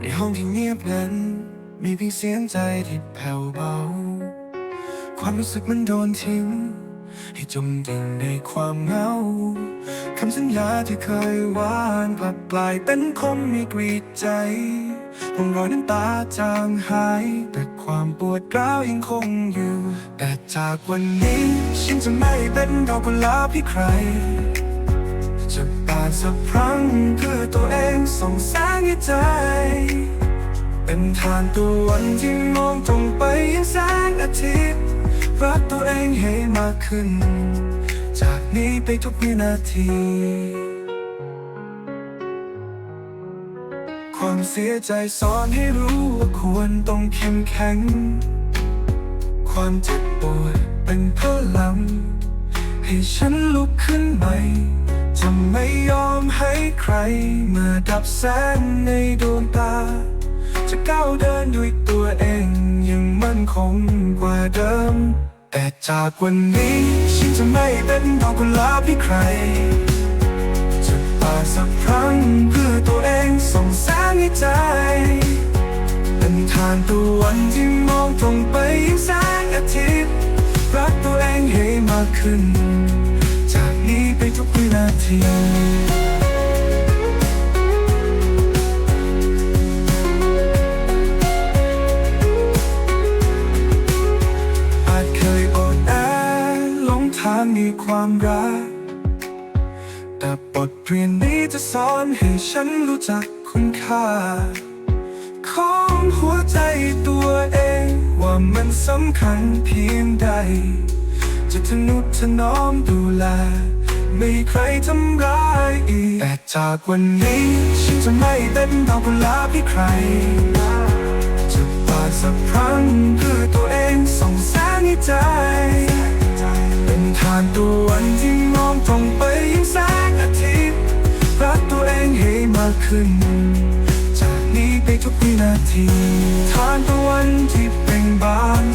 ในห้องที่เงียบนั้น มีเพียงเสียงใจที่แผ่วเบา ความรู้สึกมันโดนทิ้ง ให้จมดิ่งในความเหงาคำสัญญาที่เคยหวานกลับกลายเป็นคมมีกรีดใจร่องรอยน้ำตาจางหาย แต่ความปวดร้าวยังคงอยู่ แต่จากวันนี้ ฉันจะไม่เป็นดอกกุหลาบให้ใคร สักครั้งเพื่อตัวเองส่องแสงให้ใจ เป็นทางตะวันที่มองตรงไปยังแสงอาทิตย์รักตัวเองให้มากขึ้น จากนี้ไปทุกวินาที ความเสียใจสอนให้รู้ว่าควรต้องเข้มแข็ง ความเจ็บปวดเป็นพลังให้ฉันลุกขึ้นใหม่ จะไม่ยอมให้ใครมาดับแสงในดวงตา จะก้าวเดินด้วยตัวเองยังมั่นคงกว่าเดิม แต่จากวันนี้ฉันจะไม่เป็นดอกกุหลาบให้ใคร จะปาสักครั้งเพื่อตัวเองส่องแสงให้ใจ เป็นทางตะวันที่มองตรงไปยังแสงอาทิตย์ รักตัวเองให้มากขึ้น จากนี้ไปทุกวินาทีอาจเคยอ่อนแอหลงทางในความรัก แต่บทเรียนนี้จะสอนให้ฉันรู้จักคุณค่า ของหัวใจตัวเอง ว่ามันสำคัญเพียงใด จะทนุถนอมดูแล ไม่ใครทำร้ายอีก แต่จากวันนี้ฉันจะไม่เป็นดอกกุหลาบให้ใคร จะปาดสักครั้งเพื่อตัวเองส่องแสงให้ใจ เป็นทางตะวันที่มองตรงไปยังแสงอาทิตย์ รักตัวเองให้มากขึ้น จากนี้ไปทุกวินาที ทางตะววันที่เป็นบาน